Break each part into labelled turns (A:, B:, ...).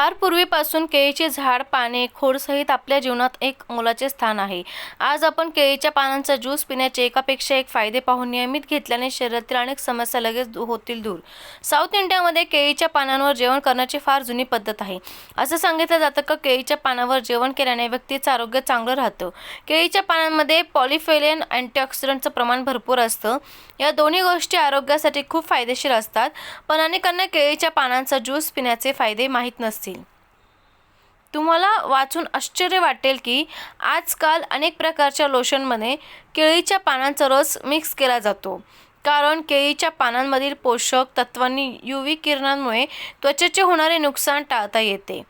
A: फार पूर्वीपासून केळीचे झाड पाने खोडसहित आपल्या जीवनात एक मोलाचे स्थान आहे. आज आपण केळीच्या पानांचा ज्यूस पिण्याचे एकापेक्षा एक फायदे पाहून नियमित घेतल्याने शरीरातील अनेक समस्या लगेच होतील दूर. साऊथ इंडियामध्ये केळीच्या पानांवर जेवण करण्याची फार जुनी पद्धत आहे. असं सांगितलं जातं की केळीच्या पानावर जेवण केल्याने व्यक्तीचं आरोग्य चांगलं राहतं. केळीच्या पानांमध्ये पॉलिफेलियन अँटीऑक्सिडंटचं प्रमाण भरपूर असतं. या दोन्ही गोष्टी आरोग्यासाठी खूप फायदेशीर असतात. पण अनेकांना केळीच्या पानांचा ज्यूस पिण्याचे फायदे माहीत नसतील. तुम्हाला वाचून आश्चर्य वाटेल की आजकाल अनेक प्रकारच्या लोशनमध्ये केळीच्या पानांचा रस मिक्स केला जातो. कारण केळीच्या पानांमधील पोषक तत्वांनी युवी किरणांमुळे त्वचेचे होणारे नुकसान टाळता येते.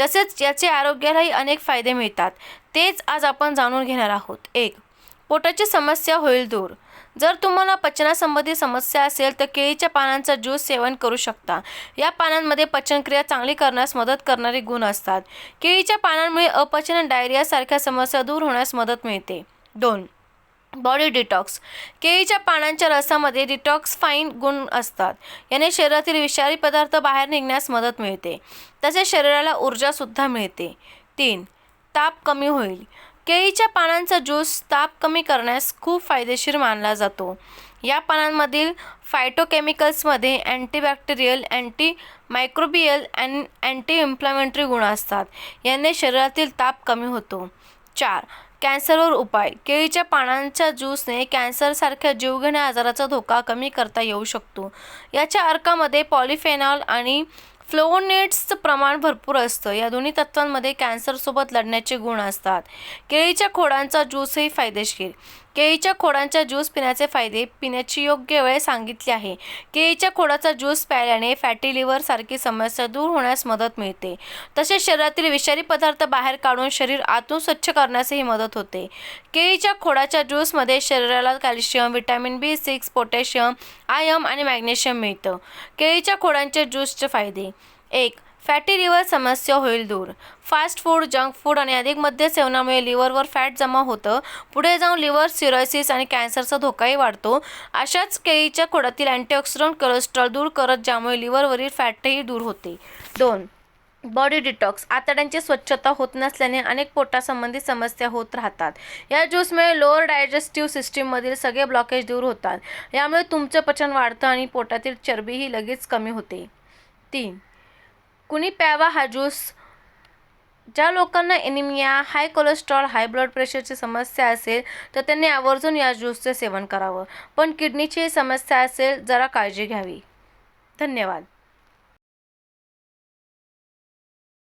A: तसेच याचे आरोग्यालाही अनेक फायदे मिळतात. तेच आज आपण जाणून घेणार आहोत. एक पोटाची समस्या होईल दूर. जर तुम्हाला पचनासंबंधी समस्या असेल तर केळीच्या पानांचा ज्यूस सेवन करू शकता. या पानांमध्ये पचनक्रिया चांगली करण्यास मदत करणारे गुण असतात. केळीच्या पानांमुळे अपचन आणि समस्या दूर होण्यास मदत मिळते. दोन बॉडी डिटॉक्स. केळीच्या पानांच्या रसामध्ये डिटॉक्स फाईन गुण असतात. याने शरीरातील विषारी पदार्थ बाहेर निघण्यास मदत मिळते. तसेच शरीराला ऊर्जासुद्धा मिळते. तीन ताप कमी होईल. केळीच्या पानांचा ज्यूस ताप कमी करण्यास खूप फायदेशीर मानला जातो. या पानांमधील फायटोकेमिकल्समध्ये antibacterial anti microbial and anti inflammatory गुण असतात. याने शरीरातील ताप कमी होतो. चार कॅन्सरवर उपाय. केळीच्या पानांच्या ज्यूसने कॅन्सरसारख्या जीवघेण्या आजाराचा धोका कमी करता येऊ शकतो. याच्या अर्कामध्ये पॉलिफेनॉल आणि फ्लोनेट्सचं प्रमाण भरपूर असतं. या दोन्ही तत्वांमध्ये कॅन्सरसोबत लढण्याचे गुण असतात. केळीच्या खोडांचा ज्यूसही फायदेशीर. केळीच्या खोडांचा ज्यूस पिण्याचे फायदे पिण्याची योग्य वेळ सांगितली आहे. केळीच्या खोडाचा ज्यूस प्यायल्याने फॅटी लिव्हर सारखी समस्या दूर होण्यास मदत मिळते. तसेच शरीरातील विषारी पदार्थ बाहेर काढून शरीर आतून स्वच्छ करण्यासही मदत होते. केळीच्या खोडाच्या ज्यूसमध्ये शरीराला calcium vitamin B six potassium I am आणि मॅग्नेशियम मिळतं. केळीच्या खोडांचे ज्यूसचे फायदे. एक फॅटी लिव्हर समस्या होईल दूर. फास्ट फूड जंक फूड आणि अधिक मद्य सेवनामुळे लिव्हरवर फॅट जमा होतं. पुढे जाऊन लिव्हर सिरोसिस आणि कॅन्सरचा धोकाही वाढतो. अशाच केळीच्या खोडातील अँटीऑक्सिडंट कोलेस्ट्रॉल दूर करत ज्यामुळे लिव्हरवरील फॅटही दूर होते. दोन बॉडी डिटॉक्स आतड्यांची स्वच्छता होत नसल्याने अनेक पोटासंबंधी समस्या होत राहतात. या ज्यूसमुळे लोअर डायजेस्टिव्ह सिस्टीममधील सगळे ब्लॉकेज दूर होतात. यामुळे तुमचं पचन वाढतं आणि पोटातील चरबीही लगेच कमी होते. तीन कुणी प्यावा हा ज्यूस? ज्या लोकांना anaemia high cholesterol high blood प्रेशरची समस्या असेल तर त्यांनी आवर्जून या ज्यूसचे सेवन करावं. पण किडनीची समस्या असेल जरा काळजी घ्यावी. धन्यवाद.